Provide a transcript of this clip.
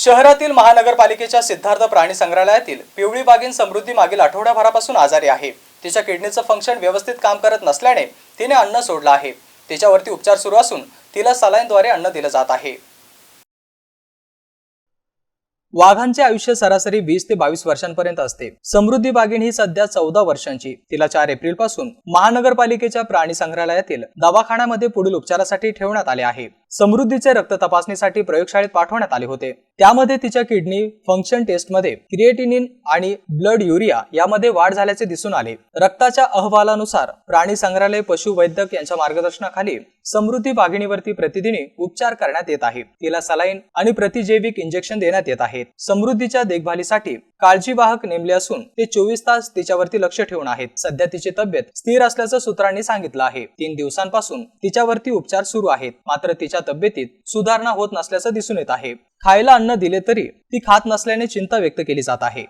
शहरातील महानगरपालिकेच्या सिद्धार्थ प्राणी संग्रहालयातील पिवळी बागीन समृद्धी मागील आठवड्याभरापासून आजारी आहे. तिच्या किडनीचं फंक्शन व्यवस्थित काम करत नसल्याने तिने अन्न सोडलं आहे. तिच्यावरती उपचार सुरू असून तिला सलाईनद्वारे अन्न दिलं जात आहे. वाघांचे आयुष्य सरासरी वीस ते बावीस वर्षांपर्यंत असते. समृद्धी बागीन ही सध्या चौदा वर्षांची. तिला चार एप्रिलपासून महानगरपालिकेच्या प्राणी संग्रहालयातील दवाखान्यामध्ये पुढील उपचारासाठी ठेवण्यात आले आहे. समृद्धीचे रक्त तपासणीसाठी प्रयोगशाळेत पाठवण्यात आले होते. त्यामध्ये तिच्या किडनी फंक्शन टेस्टमध्ये क्रिएटिनिन आणि ब्लड युरिया यामध्ये वाढ झाल्याचे दिसून आले. रक्ताच्या अहवालानुसार प्राणी संग्रहालय पशुवैद्यक यांच्या मार्गदर्शनाखाली समृद्धी वाघिणीवरती प्रतिदिनी उपचार करण्यात येत आहे तिला सलाईन आणि प्रतिजैविक इंजेक्शन देण्यात येत आहेत. समृद्धीच्या देखभालीसाठी काळजीवाहक नेमले असून ते चोवीस तास तिच्यावरती लक्ष ठेवून आहेत. सध्या तिची तब्येत स्थिर असल्याचं सूत्रांनी सांगितलं आहे. तीन दिवसांपासून तिच्यावरती उपचार सुरू आहेत. मात्र तिच्या तब्येतीत सुधारणा होत नसल्याचं दिसून येत आहे. खायला अन्न दिले तरी ती खात नसल्याने चिंता व्यक्त केली जात आहे.